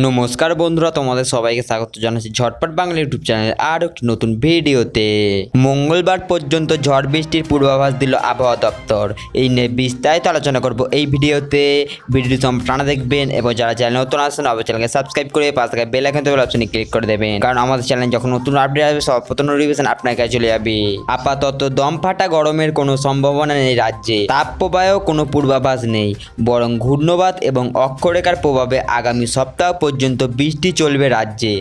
নমস্কার বন্ধুরা, তোমাদের সবাইকে স্বাগত জানাচ্ছি ঝটপট বাংলা ইউটিউব চ্যানেল। আর একটি নতুন ভিডিওতে। মঙ্গলবার পর্যন্ত ঝড় বৃষ্টির পূর্বাভাস দিল আবহাওয়া দপ্তর। এই নিয়ে বিস্তারিত আলোচনা করব এই ভিডিওতে। ভিডিওটি সম্পূর্ণ দেখবেন এবং যারা চ্যানেল নতুন আসেন অবশ্যই চ্যানেলকে সাবস্ক্রাইব করে পাশে থাকা বেল আইকন দেওয়ার অপশনে ক্লিক করে দেবেন। কারণ আমাদের চ্যানেল যখন নতুন আপডেট আসবে সব প্রথম নোটিফিকেশন আপনার কাছে চলে যাবে। আপাতত দম ফাটা গরমের কোনো সম্ভাবনা নেই রাজ্যে। তাপ প্রবাহেও কোনো পূর্বাভাস নেই। বরং ঘূর্ণবাত এবং অক্ষরেখার প্রভাবে আগামী সপ্তাহ পর্যন্ত বৃষ্টি চলবে রাজ্যে।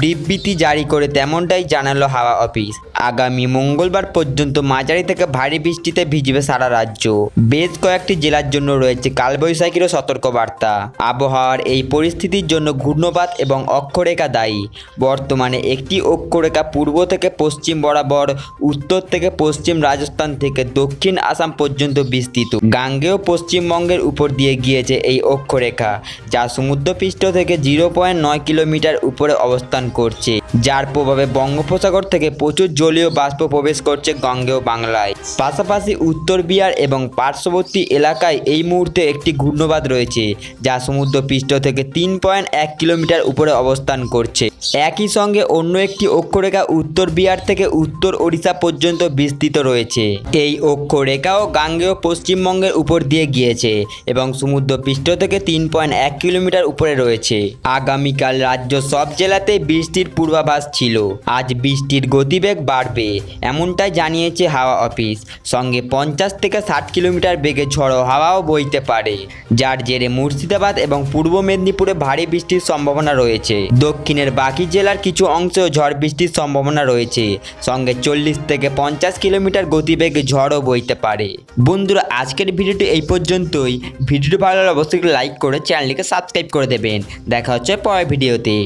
বিবৃতি জারি করে তেমনটাই জানালো হাওয়া অফিস। আগামী মঙ্গলবার পর্যন্ত মাঝারি থেকে ভারী বৃষ্টিতে ভিজবে সারা রাজ্য। বেশ কয়েকটি জেলার জন্য রয়েছে কালবৈশাখীরও সতর্কবার্তা। আবহাওয়ার এই পরিস্থিতির জন্য ঘূর্ণপাত এবং অক্ষরেখা দায়ী। বর্তমানে একটি অক্ষরেখা পূর্ব থেকে পশ্চিম বরাবর, উত্তর থেকে পশ্চিম রাজস্থান থেকে দক্ষিণ আসাম পর্যন্ত বিস্তৃত। গাঙ্গেয় পশ্চিমবঙ্গের উপর দিয়ে গিয়েছে এই অক্ষরেখা, যা সমুদ্রপৃষ্ঠ থেকে জিরো পয়েন্ট নয় কিলোমিটার উপরে অবস্থান করছে। যার প্রভাবে বঙ্গোপসাগর থেকে প্রচুর জলীয় বাষ্প প্রবেশ করছে গঙ্গেয় বাংলায়। পাশাপাশি উত্তর বিহার এবং পার্শ্ববর্তী এলাকায় এই মুহূর্তে একটি ঘূর্ণবাদ রয়েছে, যা সমুদ্রপৃষ্ঠ থেকে তিন পয়েন্ট এক কিলোমিটার উপরে অবস্থান করছে। একই সঙ্গে অন্য একটি অক্ষরেখা উত্তর বিহার থেকে উত্তর ওড়িশা পর্যন্ত বিস্তৃত রয়েছে। এই অক্ষরেখাও গাঙ্গেয় পশ্চিমবঙ্গের উপর দিয়ে গিয়েছে এবং সমুদ্রপৃষ্ঠ থেকে তিন পয়েন্ট এক কিলোমিটার উপরে রয়েছে। আগামীকাল রাজ্য সব জেলাতেই বৃষ্টির পূর্বাভাস ছিল। আজ বৃষ্টির গতিবেগ বাড়বে, এমনটাই জানিয়েছে হাওয়া অফিস। সঙ্গে পঞ্চাশ থেকে ষাট কিলোমিটার বেগে ঝড়ো হাওয়াও বইতে পারে। যার জেরে মুর্শিদাবাদ এবং পূর্ব মেদিনীপুরে ভারী বৃষ্টির সম্ভাবনা রয়েছে। দক্ষিণের বাকি জেলার কিছু অংশেও ঝড় বৃষ্টির সম্ভাবনা রয়েছে। সঙ্গে চল্লিশ থেকে পঞ্চাশ কিলোমিটার গতিবেগে ঝড়ও বইতে পারে। বন্ধুরা, আজকের ভিডিওটি এই পর্যন্তই। ভিডিওটি ভালো লাগলে অবশ্যই লাইক করে চ্যানেলটিকে সাবস্ক্রাইব করে দেবেন। দেখা হচ্ছে পরের ভিডিওতে।